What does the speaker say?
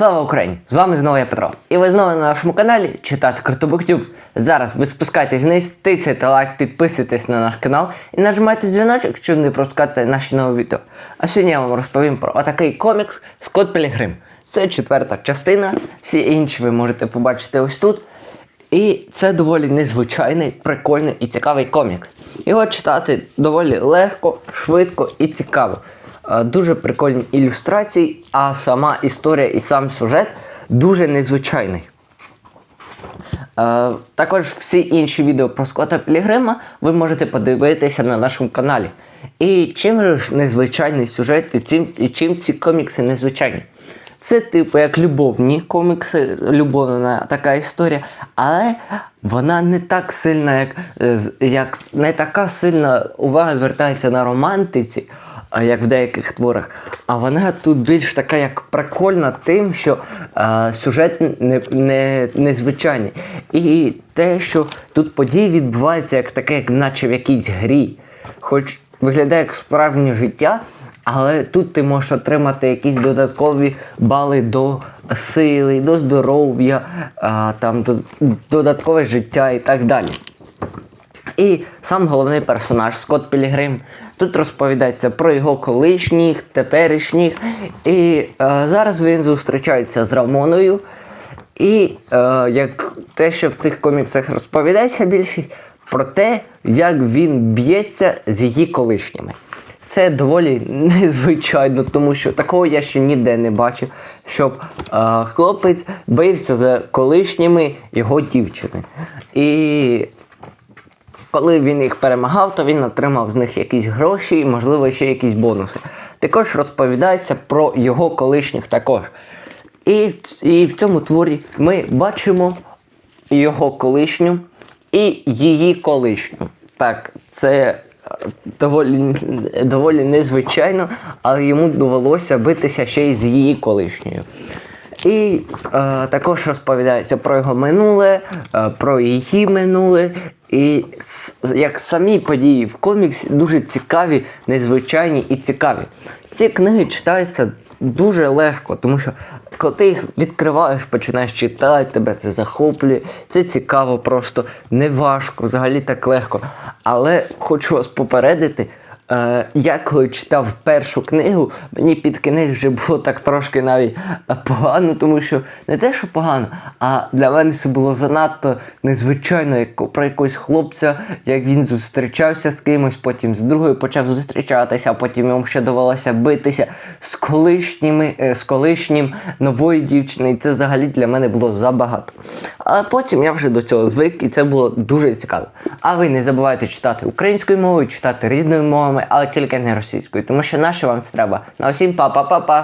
Слава Україні! З вами знову я Петро. І ви знову на нашому каналі читати Картобуктюб. Зараз ви спускайтесь вниз, тицяйте лайк, підписуйтесь на наш канал і нажимайте дзвіночок, щоб не пропускати наші нові відео. А сьогодні я вам розповім про отакий комікс Скотт Пілігрим. Це четверта частина. Всі інші ви можете побачити ось тут. І це доволі незвичайний, прикольний і цікавий комікс. Його читати доволі легко, швидко і цікаво. Е, Дуже прикольні ілюстрації, а сама історія і сам сюжет дуже незвичайний. Е, також всі інші відео про Скотта Пілігрима ви можете подивитися на нашому каналі. І чим ж незвичайний сюжет, і чим, і чим ці комікси незвичайні? Це типу як любовні комікси, любовна така історія, але вона не так сильна, як, е, як не така сильна увага звертається на романтиці, як в деяких творах. А вона тут більш така як прикольна тим, що е, сюжет не, не, незвичайний. І те, що тут події відбуваються як таке, як наче в якійсь грі. Хоч виглядає як справжнє життя, але тут ти можеш отримати якісь додаткові бали до сили, до здоров'я, а, там, до, додаткове життя і так далі. І сам головний персонаж Скотт Пілігрим. Тут розповідається про його колишніх, теперішніх. І е, зараз він зустрічається з Рамоною. І е, як те, що в цих коміксах розповідається більшість, про те, як він б'ється з її колишніми. Це доволі незвичайно, тому що такого я ще ніде не бачив, щоб е, хлопець бився за колишніми його дівчини. І коли він їх перемагав, то він отримав з них якісь гроші і, можливо, ще якісь бонуси. Також розповідається про його колишніх також. І, і в цьому творі ми бачимо його колишню і її колишню. Так, це е, доволі, доволі незвичайно, але йому довелося битися ще й з її колишньою. І е, також розповідається про його минуле, е, про її минуле. І як самі події в коміксі дуже цікаві, незвичайні і цікаві. Ці книги читаються дуже легко, тому що коли ти їх відкриваєш, починаєш читати, тебе це захоплює, це цікаво просто, не важко, взагалі так легко. Але хочу вас попередити, Е, я коли читав першу книгу, мені під кінець вже було так трошки навіть е, погано, тому що не те, що погано, а для мене це було занадто незвичайно, як про якогось хлопця, як він зустрічався з кимось, потім з другою почав зустрічатися, а потім йому ще довелося битися з колишніми, е, з колишнім нової дівчини. І це взагалі для мене було забагато. Але потім я вже до цього звик, і це було дуже цікаво. А ви не забувайте читати українською мовою, читати різними мовами, але тільки не російською, тому що наше вам це треба. На усім па-па-па-па!